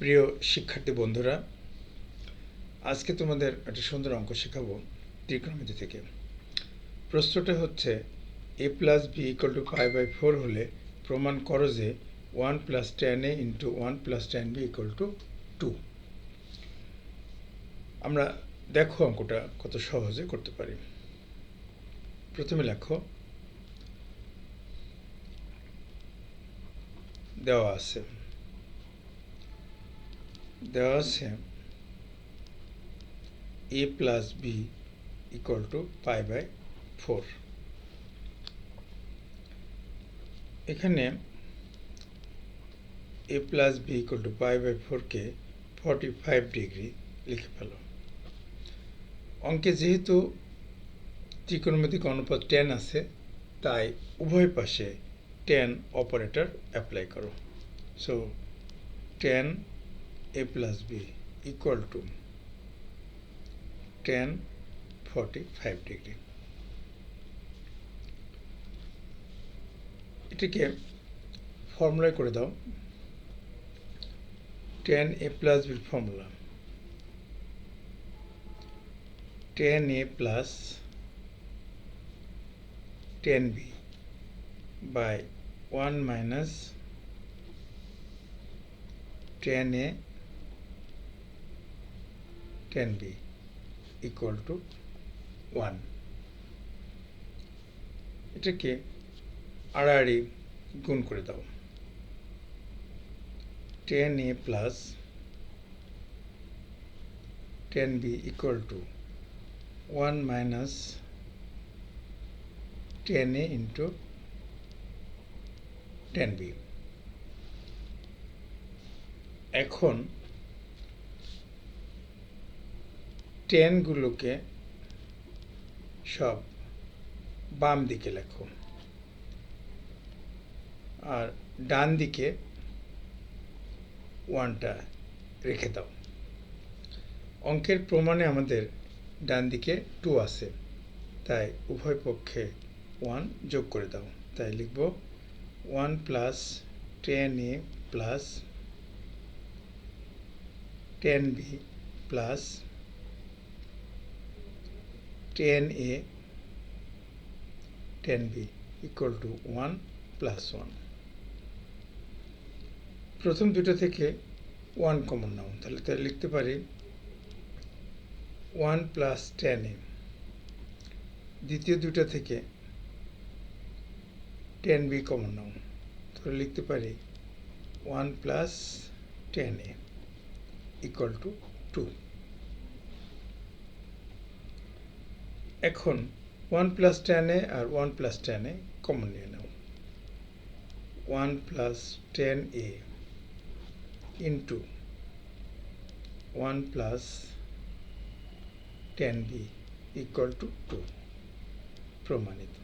প্রিয় শিক্ষার্থী বন্ধুরা, আজকে তোমাদের একটা সুন্দর অঙ্ক শেখাবো ত্রিকোণমিতি থেকে। প্রশ্নটা হচ্ছে A plus B equal to five by four হলে প্রমাণ করো যে one plus tan A into one plus tan B equal to two আমরা দেখো অঙ্কটা কত সহজে করতে পারি। প্রথমে লেখো, দেওয়া আছে। দেওয়া আছে A plus B equal to pi by four এখানে A plus B equal to pi by ফোরকে ফর্টি ফাইভ ডিগ্রি লিখে ফেলো। অঙ্কে যেহেতু ত্রিকোণমিতিক অনুপাত টেন আছে, তাই উভয় পাশে টেন অপারেটর অ্যাপ্লাই করো। So tan a plus b equal to tan 45 degree এটিকে ফর্মুলায় করে দাও। টেন এ প্লাস বির formula tan A plus tan B by one minus tan A tan B equal to one এটাকে আড়াআড়ি গুণ করে দাও। Tan A plus tan B equal to one minus tan A into tan B এখন টেনগুলোকে সব বাম দিকে লেখো। আর ডান দিকে ওয়ানটা রেখে দাও। অঙ্কের প্রমাণে আমাদের ডান দিকে টু আছে। তাই উভয় পক্ষে ওয়ান যোগ করে দাও। তাই লিখব one plus tan A plus tan B plus tan A tan B equal to one plus one প্রথম দুটো থেকে ওয়ান কমন নাও তাহলে তাহলে লিখতে পারি ওয়ান প্লাস টেন এ দ্বিতীয় দুটো থেকে টেন বি কমন নাও তাহলে লিখতে পারি one plus tan A equal to two এখন ওয়ান প্লাস টেনে আর ওয়ান প্লাস টেনে কমন নিয়ে নাও। One plus tan A into one plus tan B equal to two প্রমাণিত।